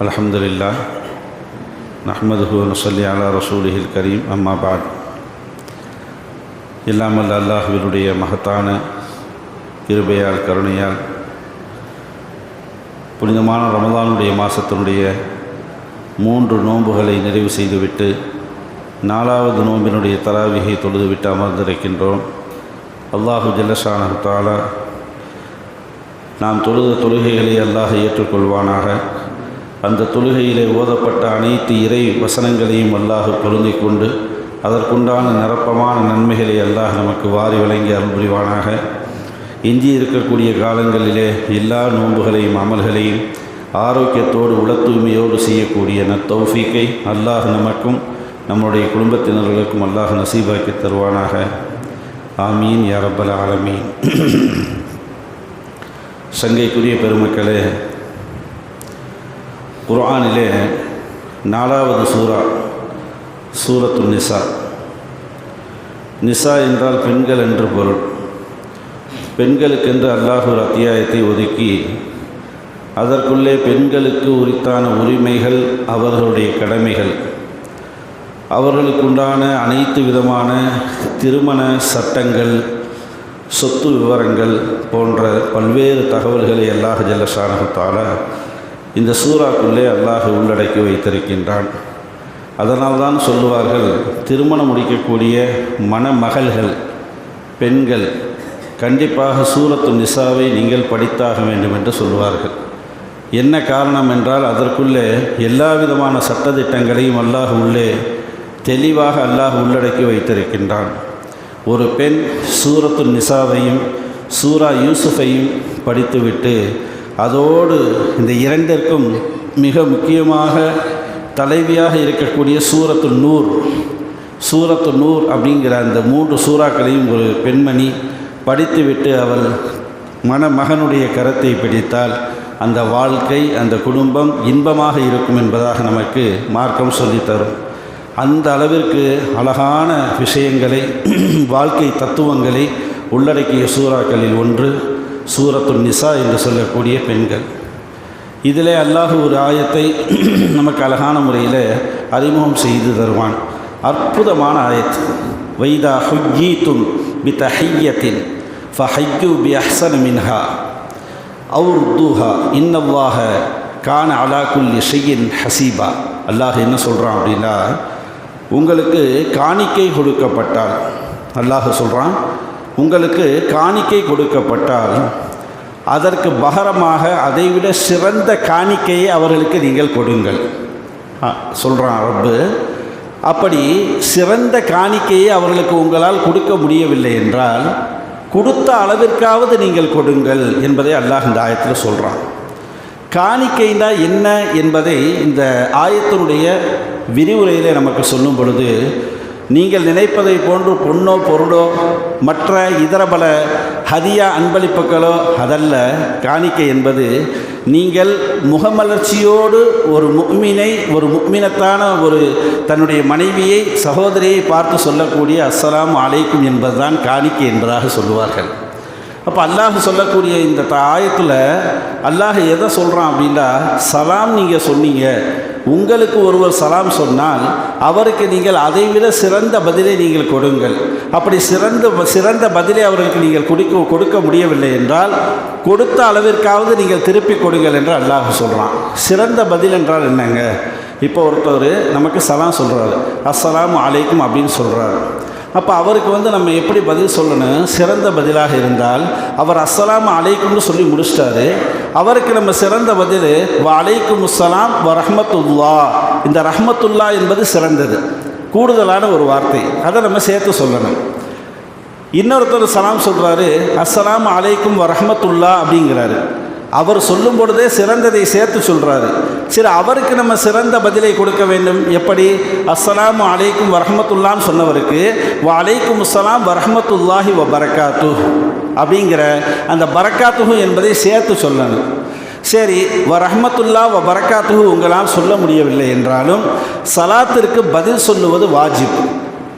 الحمد لله نحمده ونصلي على رسوله الكريم أما بعد இல்லாமல் அல்லாஹுவினுடைய மகத்தான கிருபையால் கருணையால் புனிதமான ரமதானுடைய மாதத்தினுடைய மூன்று நோன்புகளை நிறைவு செய்துவிட்டு நாலாவது நோம்பினுடைய தராவிகை தொழுதுவிட்டு அமர்ந்திருக்கின்றோம் அல்லாஹு ஜல்லஷானு தாலா நாம் தொழுத தொழுகைகளை அல்லாஹ் ஏற்றுக்கொள்வானாக அந்த தொழுகையிலே ஓதப்பட்ட அனைத்து இறை வசனங்களையும் அல்லாஹ் பொருந்தி கொண்டு அதற்குண்டான நிரப்பமான நன்மைகளை அல்லாஹ் நமக்கு வாரி வழங்கி அருள் புரிவானாக. எஞ்சி இருக்கக்கூடிய காலங்களிலே எல்லா நோன்புகளையும் அமல்களையும் ஆரோக்கியத்தோடு உள தூய்மையோடு செய்யக்கூடிய நத்தௌஃபீக்கை அல்லாஹ் நமக்கும் நம்முடைய குடும்பத்தினர்களுக்கும் அல்லாஹ் நசீபாக்கி தருவானாக. ஆமீன் யாரப்பல் ஆலமீன். சங்கைக்குரிய பெருமக்களே குர்ஆனிலே நாலாவது சூரா சூரத்து நிசா. நிசா என்றால் பெண்கள் என்று பொருள். பெண்களுக்கென்று அல்லாஹ் ஒரு அத்தியாயத்தை ஒதுக்கி அதற்குள்ளே பெண்களுக்கு உரித்தான உரிமைகள் அவர்களுடைய கடமைகள். அவர்களுக்குண்டான அனைத்து விதமான திருமண சட்டங்கள் சொத்து விவரங்கள் போன்ற பல்வேறு தகவல்களை அல்லாஹ் ஜல்லஷானகத்தால இந்த சூறாக்குள்ளே அல்லாஹ் உள்ளடக்கி வைத்திருக்கின்றான். அதனால்தான் சொல்லுவார்கள் திருமணம் முடிக்கக்கூடிய மணமகள்கள் பெண்கள் கண்டிப்பாக சூரத்து நிசாவை நீங்கள் படித்தாக வேண்டும் என்று சொல்லுவார்கள். என்ன காரணம் என்றால் அதற்குள்ளே எல்லா விதமான சட்டத்திட்டங்களையும் அல்லாஹ் உள்ளே தெளிவாக அல்லாஹ் உள்ளடக்கி வைத்திருக்கின்றான். ஒரு பெண் சூரத்து நிசாவையும் சூரா யூசுஃபையும் படித்துவிட்டு அதோடு இந்த இரண்டிற்கும் மிக முக்கியமாக தலைவியாக இருக்கக்கூடிய சூரத்து நூர். சூரத்து நூர் அப்படிங்கிற அந்த மூன்று சூறாக்களையும் ஒரு பெண்மணி படித்துவிட்டு அவள் மணமகனுடைய கரத்தை பிடித்தால் அந்த வாழ்க்கை அந்த குடும்பம் இன்பமாக இருக்கும் என்பதாக நமக்கு மார்க்கம் சொல்லித்தரும் அந்த அளவிற்கு அழகான விஷயங்களை வாழ்க்கை தத்துவங்களை உள்ளடக்கிய சூறாக்களில் ஒன்று சூரத்து நிசா என்று சொல்லக்கூடிய பெண்கள். இதிலே அல்லாஹ் ஒரு ஆயத்தை நமக்கு அழகான முறையில் அறிமுகம் செய்து தருவான். அற்புதமான ஆயத்து வைதா ஹுஜீத்தும் பி தஹையத்தின் ஃபஹையு பி அஹ்சன் மின்ஹா அவுர் தூஹா இன்னவ்வாக கான அலாக்குல்லி ஷெய்யின் ஹசீபா. அல்லாஹ் என்ன சொல்கிறான் அப்படின்னா உங்களுக்கு காணிக்கை கொடுக்கப்பட்டால் அல்லாஹ் சொல்கிறான் உங்களுக்கு காணிக்கை கொடுக்கப்பட்டால் அதற்கு பகரமாக அதைவிட சிறந்த காணிக்கையை அவர்களுக்கு நீங்கள் கொடுங்கள். சொல்கிறான் ரப்பு. அப்படி சிறந்த காணிக்கையை அவர்களுக்கு உங்களால் கொடுக்க முடியவில்லை என்றால் கொடுத்த அளவிற்காவது நீங்கள் கொடுங்கள் என்பதை அல்லாஹ் இந்த ஆயத்தில் சொல்கிறான் காணிக்கைனா என்ன என்பதை இந்த ஆயத்தினுடைய விரிவுரையில் நமக்கு சொல்லும் பொழுது நீங்கள் நினைப்பதை போன்று பொண்ணோ பொருளோ மற்ற இதர பல ஹதியா அன்பளிப்புகளோ அதல்ல காணிக்கை என்பது நீங்கள் முகமலர்ச்சியோடு ஒரு முக்மினை ஒரு முக்மினத்தான ஒரு தன்னுடைய மனைவியை சகோதரியை பார்த்து சொல்லக்கூடிய அஸ்ஸலாம் அலைக்கும் என்பதுதான் காணிக்கை என்பதாக சொல்லுவார்கள். அப்போ அல்லாஹ் சொல்லக்கூடிய இந்த ஆயத்தில் அல்லாஹ் எதை சொல்கிறான் அப்படின்னா சலாம் நீங்கள் சொன்னீங்க உங்களுக்கு ஒருவர் சலாம் சொன்னால் அவருக்கு நீங்கள் அதைவிட சிறந்த பதிலை நீங்கள் கொடுங்கள். அப்படி சிறந்த சிறந்த பதிலை அவர்களுக்கு நீங்கள் கொடுக்க கொடுக்க முடியவில்லை என்றால் கொடுத்த அளவிற்காவது நீங்கள் திருப்பி கொடுங்கள் என்று அல்லாஹ் சொல்கிறான் சிறந்த பதில் என்றால் என்னங்க? இப்போ ஒருத்தர் நமக்கு சலாம் சொல்கிறாரு அஸ்ஸலாம் அலைக்கும் அப்படின்னு சொல்கிறாரு அப்போ அவருக்கு வந்து நம்ம எப்படி பதில் சொல்லணும்? சிறந்த பதிலாக இருந்தால் அவர் அஸ்ஸலாம் அலைக்கும்னு சொல்லி முடிச்சிட்டாரு. அவருக்கு நம்ம சிறந்த பதில் வலைக்கும் அலைக்கும் வ ரஹமத்துல்லா இந்த ரஹமத்துல்லா என்பது சிறந்தது. கூடுதலான ஒரு வார்த்தை. அதை நம்ம சேர்த்து சொல்லணும். இன்னொருத்தர் சலாம் சொல்கிறாரு அஸ்ஸலாம் அலைக்கும் வ அப்படிங்கிறாரு. அவர் சொல்லும் பொழுதே சிறந்ததை சேர்த்து சொல்கிறாரு சரி அவருக்கு நம்ம சிறந்த பதிலை கொடுக்க வேண்டும். எப்படி? அஸ்லாம் அலைக்கும் வரஹமத்துல்லான்னு சொன்னவருக்கு வ அலைக்கும் அஸ்ஸலாம் வரஹமத்துல்லாஹி வ பரக்காத்து அப்படிங்கிற அந்த பரக்காத்துகு என்பதை சேர்த்து சொல்லணும். சரி வ ரஹமத்துல்லா வ பரக்காத்துகு உங்களால் சொல்ல முடியவில்லை என்றாலும் சலாத்திற்கு பதில் சொல்லுவது வாஜிப்.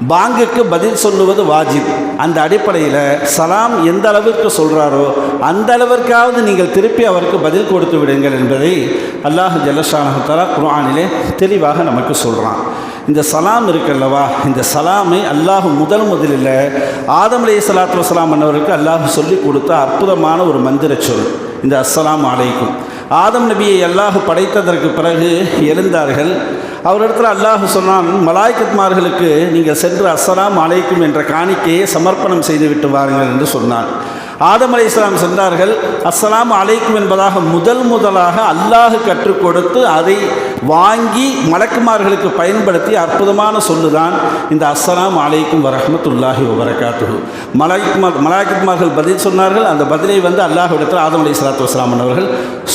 பாங்குக்கு பதில் சொல்லுவது வாஜிப். அந்த அடிப்படையில் சலாம் எந்த அளவிற்கு சொல்கிறாரோ அந்த அளவிற்காவது நீங்கள் திருப்பி அவருக்கு பதில் கொடுத்து விடுங்கள் என்பதை அல்லாஹ் ஜல்லஷானஹத்தாலா குர்ஆனிலே தெளிவாக நமக்கு சொல்கிறான் இந்த சலாம் இருக்குல்லவா இந்த சலாமை அல்லாஹ் முதல் முதலில் ஆதம் அலி சலாத்து வலாம் அன்னவருக்கு அல்லாஹ் சொல்லி கொடுத்த அற்புதமான ஒரு மந்திர சொல். இந்த அஸ்லாம் அலைக்கும். ஆதம் நபியை அல்லாஹ் படைத்ததற்கு பிறகு எழுந்தார்கள். அவரிடத்தில் அல்லாஹ் சொன்னான் மலாய்க்கத்மார்களுக்கு நீங்கள் சென்று அஸ்ஸலாம் அலைக்கும் என்ற காணிக்கையை சமர்ப்பணம் செய்துவிட்டு வாருங்கள் என்று சொன்னான். ஆதம் அலை இஸ்லாம் சென்றார்கள். அஸ்ஸலாம் அலைக்கும் என்பதாக முதல் முதலாக அல்லாஹ் கற்றுக் கொடுத்து அதை வாங்கி மலக்குமார்களுக்கு பயன்படுத்தி அற்புதமான சொல்லுதான் இந்த அஸ்ஸலாம் அலைக்கும் வரஹமத்துல்லாஹி வபரகாத்துஹு. மலாய்க்குமார் மலாய்க்குமார்கள் பதில் சொன்னார்கள். அந்த பதிலை வந்து அல்லாஹ்விடத்தில் ஆதம் அலி இஸ்லாத்து வஸ்லாம் அவர்கள்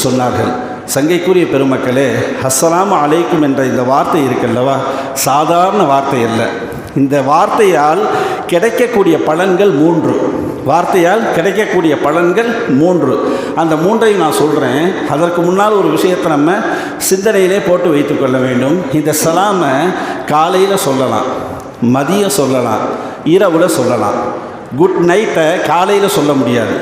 சொன்னார்கள். சங்கைக்குரிய பெருமக்களே அஸ்ஸலாம் அலைக்கும் என்ற இந்த வார்த்தை இருக்குல்லவா? சாதாரண வார்த்தை அல்ல. இந்த வார்த்தையால் கிடைக்கக்கூடிய பலன்கள் மூன்று. வார்த்தையால் கிடைக்கக்கூடிய பலன்கள் மூன்று. அந்த மூன்றையும் நான் சொல்கிறேன் அதற்கு முன்னால் ஒரு விஷயத்தை நம்ம சிந்தனையிலே போட்டு வைத்துக்கொள்ள வேண்டும். இந்த சலாமை காலையில் சொல்லலாம் மதியம் சொல்லலாம் இரவில் சொல்லலாம். குட் நைட்டை காலையில் சொல்ல முடியாது.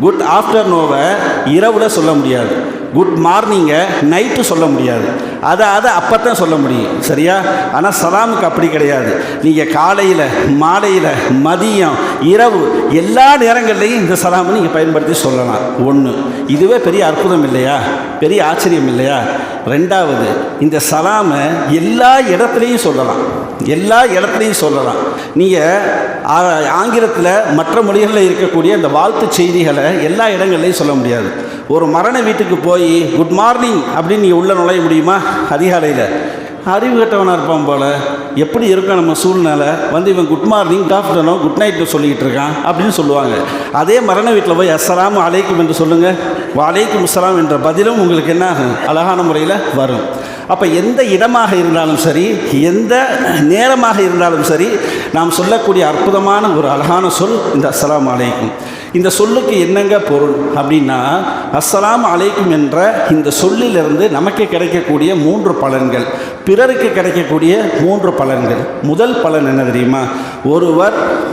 குட் ஆஃப்டர்நூவை இரவில் சொல்ல முடியாது. குட் மார்னிங்கை நைட்டு சொல்ல முடியாது. அதை அதை அப்போ தான் சொல்ல முடியும். சரியா? ஆனால் சலாமுக்கு அப்படி கிடையாது. நீங்கள் காலையில் மாலையில் மதியம் இரவு எல்லா நேரங்கள்லையும் இந்த சலாமை நீங்கள் பயன்படுத்தி சொல்லலாம். ஒன்று இதுவே பெரிய அற்புதம் இல்லையா? பெரிய ஆச்சரியம் இல்லையா? ரெண்டாவது இந்த சலாமை எல்லா இடத்துலையும் சொல்லலாம். எல்லா இடத்துலையும் சொல்லலாம். நீங்கள் ஆங்கிலத்தில் மற்ற மொழிகளில் இருக்கக்கூடிய இந்த வாழ்த்து செய்திகளை எல்லா இடங்கள்லையும் சொல்ல முடியாது. ஒரு மரண வீட்டுக்கு போய் குட் மார்னிங் அப்படின்னு நீங்கள் உள்ளே நுழைய முடியுமா? அதிகாலையில். அறிவு கட்டவனாக இருப்பான் போல். எப்படி இருக்கும் நம்ம சூழ்நிலை? வந்து இவன் good morning good afternoon good night சொல்லிக்கிட்டு இருக்கான் அப்படின்னு சொல்லுவாங்க. அதே மரண வீட்டில் போய் அஸ்லாம் அலைக்கும் என்று சொல்லுங்கள் வலைக்கும் அஸ்லாம் என்ற பதிலும் உங்களுக்கு என்ன ஆகும்? அழகான முறையில் வரும். அப்போ எந்த இடமாக இருந்தாலும் சரி எந்த நேரமாக இருந்தாலும் சரி நாம் சொல்லக்கூடிய அற்புதமான ஒரு அழகான சொல் இந்த அஸ்லாம் அலைக்கும். இந்த சொல்லுக்கு என்னங்க பொருள் அப்படின்னா அஸ்ஸலாம் அலைக்கும் என்ற இந்த சொல்லிலிருந்து நமக்கு கிடைக்கக்கூடிய மூன்று பலன்கள் பிறருக்கு கிடைக்கக்கூடிய மூன்று பலன்கள். முதல் பலன் என்ன தெரியுமா? ஒருவர்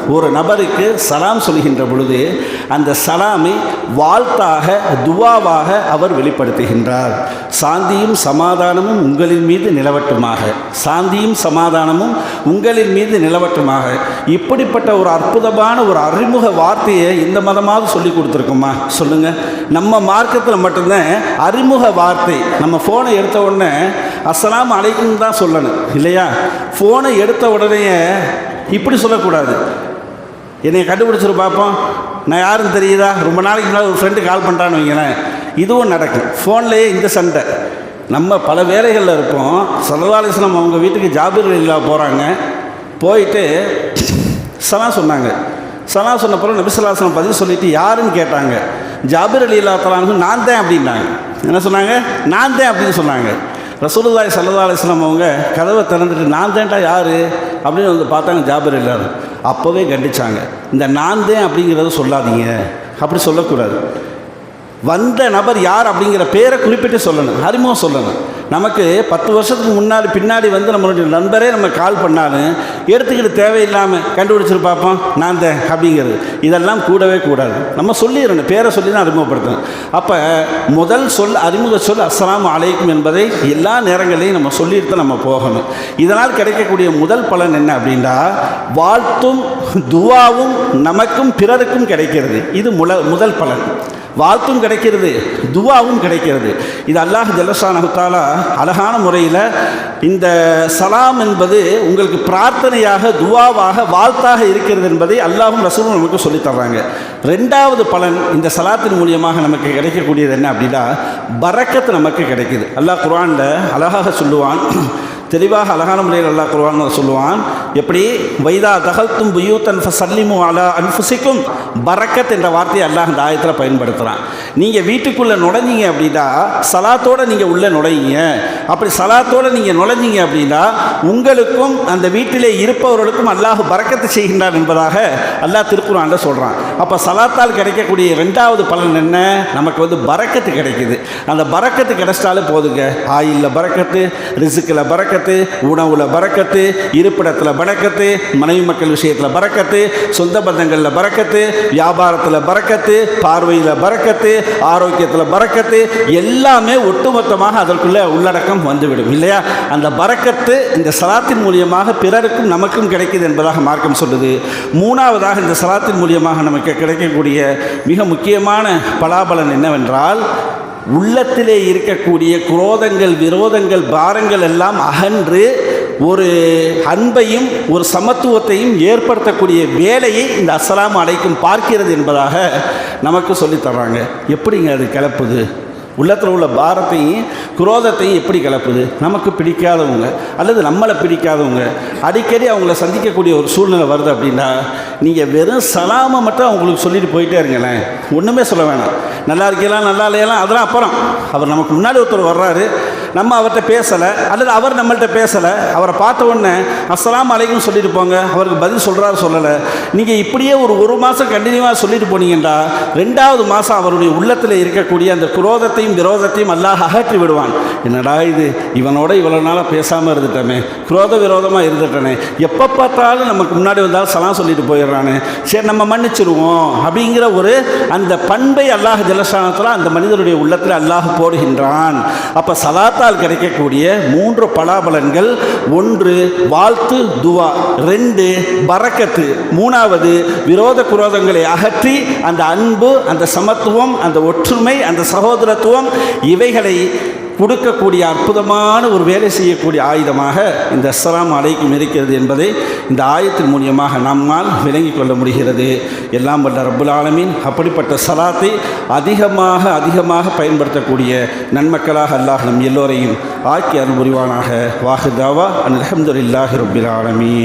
ஒரு நபருக்கு சலாம் சொல்கின்ற பொழுது அந்த சலாமை வாழ்த்தாக துவாவாக அவர் வெளிப்படுத்துகின்றார். சாந்தியும் சமாதானமும் உங்களின் மீது நிலவட்டுமாக. சாந்தியும் சமாதானமும் உங்களின் மீது நிலவட்டுமாக. இப்படிப்பட்ட ஒரு அற்புதமான ஒரு அறிமுக வார்த்தையை இந்த மதமாவது சொல்லி கொடுத்துருக்குமா? சொல்லுங்கள் நம்ம மார்க்கத்தில் மட்டும்தான் அறிமுக வார்த்தை. நம்ம ஃபோனை எடுத்த உடனே அஸ்லாம் அலைக்கும் தான் சொல்லணும். இல்லையா? ஃபோனை எடுத்த உடனே இப்படி சொல்லக்கூடாது. என்னை கண்டுபிடிச்சிரு பார்ப்போம் நான் யாரும் தெரியுதா? ரொம்ப நாளைக்கு முன்னாடி ஒரு ஃப்ரெண்டு கால் பண்ணுறான்னு வைங்களேன். இதுவும் நடக்கும். ஃபோன்லேயே இந்த சண்டை. நம்ம பல வேலைகளில் இருப்போம். சரதாலிசனம் அவங்க வீட்டுக்கு ஜாபீர் இல்லா போகிறாங்க போயிட்டு சலா சொன்னாங்க. சலா சொன்ன பிறகு நபிசலாசனம் பதில் சொல்லிவிட்டு யாருன்னு கேட்டாங்க. ஜாபிர் அலி அல்லா தலான்னு நான் தான் அப்படின்னாங்க. என்ன சொன்னாங்க? நான் தான் அப்படின்னு சொன்னாங்க. ரசூலுல்லாய் சல்லா அலிஸ்லாம் அவங்க கதவை திறந்துட்டு நான் தேன்டா யார்? அப்படின்னு வந்து பார்த்தாங்க ஜாபிர் எல்லாரும் அப்போவே கண்டிச்சாங்க. இந்த நான் தான் அப்படிங்கிறத சொல்லாதீங்க. அப்படி சொல்லக்கூடாது. வந்த நபர் யார் அப்படிங்கிற பேரை குறிப்பிட்டு சொல்லணும். அறிமுகம் சொல்லணும். நமக்கு பத்து வருஷத்துக்கு முன்னாடி பின்னாடி வந்து நம்மளுடைய நண்பரே நம்ம கால் பண்ணாலும் எடுத்துக்கிட்டு தேவையில்லாமல் கண்டுபிடிச்சிரு பார்ப்போம் நான் தான் அப்படிங்கிறது. இதெல்லாம் கூடவே கூடாது. நம்ம சொல்லிடணும் பேரை சொல்லி தான் அறிமுகப்படுத்தணும். அப்போ முதல் சொல் அறிமுக சொல் அஸ்லாம் அலைக்கும் என்பதை எல்லா நேரங்களையும் நம்ம சொல்லிட்டு தான் நம்ம போகணும். இதனால் கிடைக்கக்கூடிய முதல் பலன் என்ன அப்படின்னா வாழ்த்தும் துவாவும் நமக்கும் பிறருக்கும் கிடைக்கிறது. இது முல முதல் பலன். வாழ்த்தும் கிடைக்கிறது துவாவும் கிடைக்கிறது. இது அல்லாஹ் ஜல்லஷானஹுத்தாலா அழகான முறையில் இந்த சலாம் என்பது உங்களுக்கு பிரார்த்தனையாக துவாவாக வாழ்த்தாக இருக்கிறது என்பதை அல்லாஹும் ரசூலும் நமக்கு சொல்லித்தர்றாங்க ரெண்டாவது பலன் இந்த சலாத்தின் மூலியமாக நமக்கு கிடைக்கக்கூடியது என்ன அப்படின்னா பறக்கத்து நமக்கு கிடைக்குது. அல்லாஹ் குரானில் அழகாக சொல்லுவான் தெளிவாக அழகான முறையில் அல்லா குருவான் சொல்லுவான். எப்படி? வைதா தகல்த்தும் புயூத்தன் சல்லிமு அலா அன்ஃபுசிக்கும். பரக்கத் என்ற வார்த்தையை அல்லாஹ் அந்த ஆயத்தில் பயன்படுத்துகிறான் நீங்கள் வீட்டுக்குள்ளே நுழைஞ்சிங்க அப்படின்னா சலாத்தோடு நீங்கள் உள்ளே நுழையிங்க அப்படி சலாத்தோடு நீங்கள் நுழைஞ்சிங்க அப்படின்னா உங்களுக்கும் அந்த வீட்டிலே இருப்பவர்களுக்கும் அல்லாஹ் பறக்கத்தை செய்கின்றான் என்பதாக அல்லாஹ் திருக்குறான்ல சொல்கிறான் அப்போ சலாத்தால் கிடைக்கக்கூடிய ரெண்டாவது பலன் என்ன? நமக்கு வந்து பறக்கத்து கிடைக்குது. அந்த பறக்கத்து கிடைச்சிட்டாலே போதுங்க. ஆயிலில் பறக்கத்து ரிசுக்கில் பறக்க பறக்கத்து உணவுல பறக்கத்து இருப்பிடத்தில் பறக்கத்து மனைவி மக்கள் விஷயத்தில் பறக்கத்து சொந்த பந்தங்களில் பறக்கத்து வியாபாரத்தில் பறக்கத்து பார்வையில் பறக்கத்து ஆரோக்கியத்தில் பறக்கத்து எல்லாமே ஒட்டுமொத்தமாக அதற்குள்ளே உள்ளடக்கம் வந்துவிடும் இல்லையா? அந்த பறக்கத்து இந்த சலாத்தின் மூலியமாக பிறருக்கும் நமக்கும் கிடைக்குது என்பதாக மார்க்கம் சொல்லுது. மூணாவதாக இந்த சலாத்தின் மூலியமாக நமக்கு கிடைக்கக்கூடிய மிக முக்கியமான பலாபலன் என்னவென்றால் உள்ளத்திலே இருக்கக்கூடிய குரோதங்கள் விரோதங்கள் பாரங்கள் எல்லாம் அகன்று ஒரு அன்பையும் ஒரு சமத்துவத்தையும் ஏற்படுத்தக்கூடிய வேலையை இந்த அசலாம் அழைக்கும் பார்க்கிறது என்பதாக நமக்கு சொல்லித்தர்றாங்க எப்படிங்க அது கிளப்புது? உள்ளத்தில் உள்ள பாரத்தையும் குரோதத்தையும் எப்படி கலப்புது? நமக்கு பிடிக்காதவங்க அல்லது நம்மளை பிடிக்காதவங்க அடிக்கடி அவங்கள சந்திக்கக்கூடிய ஒரு சூழ்நிலை வருது அப்படின்னா நீங்கள் வெறும் சலாமை மட்டும் அவங்களுக்கு சொல்லிட்டு போயிட்டே இருங்களேன். ஒன்றுமே சொல்ல வேணாம். நல்லா இருக்கலாம் நல்லா இல்லையெல்லாம் அதெல்லாம் அப்புறம். அவர் நமக்கு முன்னாடி ஒருத்தர் வர்றாரு. நம்ம அவர்கிட்ட பேசலை அல்லது அவர் நம்மள்கிட்ட பேசலை அவரை பார்த்த உடனே அஸ்லாம் அலைக்கும் சொல்லிட்டு போங்க அவருக்கு பதில் சொல்கிறாரு சொல்லலை. நீங்கள் இப்படியே ஒரு ஒரு மாதம் கண்டினியூவாக சொல்லிட்டு போனீங்கன்னா ரெண்டாவது மாதம் அவருடைய உள்ளத்தில் இருக்கக்கூடிய அந்த குரோதத்தையும் விரோதத்தையும் அல்லாஹ் அகற்றி விடுவான். என்னடா இது? இவனோட இவ்வளோ நாளாக பேசாமல் இருந்துட்டோமே. குரோத விரோதமாக இருந்துட்டனே எப்போ பார்த்தாலும் நமக்கு முன்னாடி வந்தாலும் சலாம் சொல்லிட்டு போயிடுறானே. சரி நம்ம மன்னிச்சிருவோம் அப்படிங்கிற ஒரு அந்த பண்பை அல்லாஹ் ஜலஸ்தானத்தில் அந்த மனிதனுடைய உள்ளத்தில் அல்லாஹ் போடுகின்றான். அப்போ சலாத்தால் கிடைக்கக்கூடிய மூன்று பலாபலன்கள் ஒன்று வாழ்த்து துவா ரெண்டு பறக்கத்து மூணாவது விரோத குரோதங்களை அகற்றி அந்த அன்பு அந்த சமத்துவம் அந்த ஒற்றுமை அந்த சகோதரத்துவம் இவைகளை கொடுக்கக்கூடிய அற்புதமான ஒரு வேலை செய்யக்கூடிய ஆயுதமாக இந்த அஸ்ஸலாமு அலைக்கும் இருக்கிறது என்பதை இந்த ஆயத்தின் மூலியமாக நம்மால் விளங்கி கொள்ள முடிகிறது. எல்லாம் வல்ல ரப்புல் ஆலமீன். அப்படிப்பட்ட சலாத்தை அதிகமாக அதிகமாக பயன்படுத்தக்கூடிய நன்மக்களாக அல்லாஹ் நம் எல்லோரையும் ஆக்கி அருள் புரிவானாக. வாஹிதாவா அன் அலமதுல்லாஹி ரபுல் ஆலமீன்.